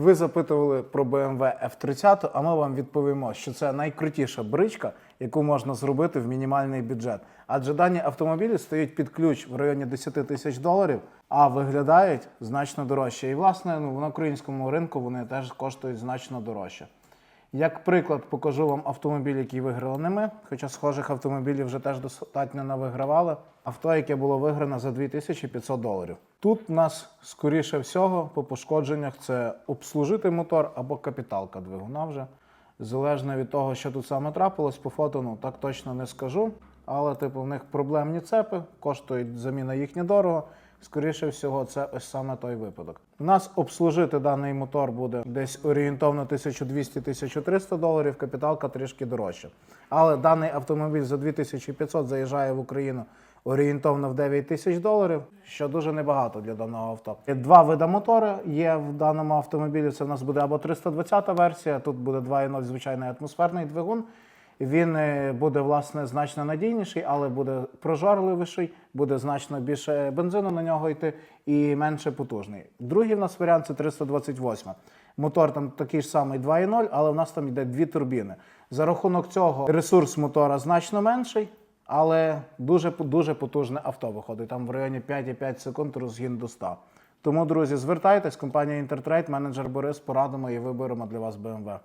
Ви запитували про BMW F30, а ми вам відповімо, що це найкрутіша бричка, яку можна зробити в мінімальний бюджет. Адже дані автомобілі стоять під ключ в районі 10 тисяч доларів, а виглядають значно дорожче. І власне ну, на українському ринку вони теж коштують значно дорожче. Як приклад, покажу вам автомобіль, який виграли не ми, хоча схожих автомобілів вже теж достатньо навигравали. Авто, яке було виграно за 2500 доларів. Тут у нас, скоріше всього, по пошкодженнях це обслужити мотор або капіталка двигуна вже. Залежно від того, що тут саме трапилось, по фото ну, так точно не скажу. Але, типу, в них проблемні цепи, коштують заміна їх недорого. Скоріше всього, це ось саме той випадок. У нас обслужити даний мотор буде десь орієнтовно 1200-1300 доларів, капіталка трішки дорожча. Але даний автомобіль за 2500 заїжджає в Україну орієнтовно в 9 тисяч доларів, що дуже небагато для даного авто. Два види мотори є в даному автомобілі. Це в нас буде або 320 версія, тут буде 2.0 звичайний атмосферний двигун. Він е, буде власне значно надійніший, але буде прожорливіший, буде значно більше бензину на нього йти і менше потужний. Другий в нас варіант це 328. Мотор там такий ж самий 2.0, але в нас там йде дві турбіни. За рахунок цього ресурс мотора значно менший, але дуже дуже потужне авто виходить. Там в районі 5,5 секунд розгін до 100. Тому, друзі, звертайтесь, компанія Інтертрейд, менеджер Борис, порадимо і виберемо для вас BMW.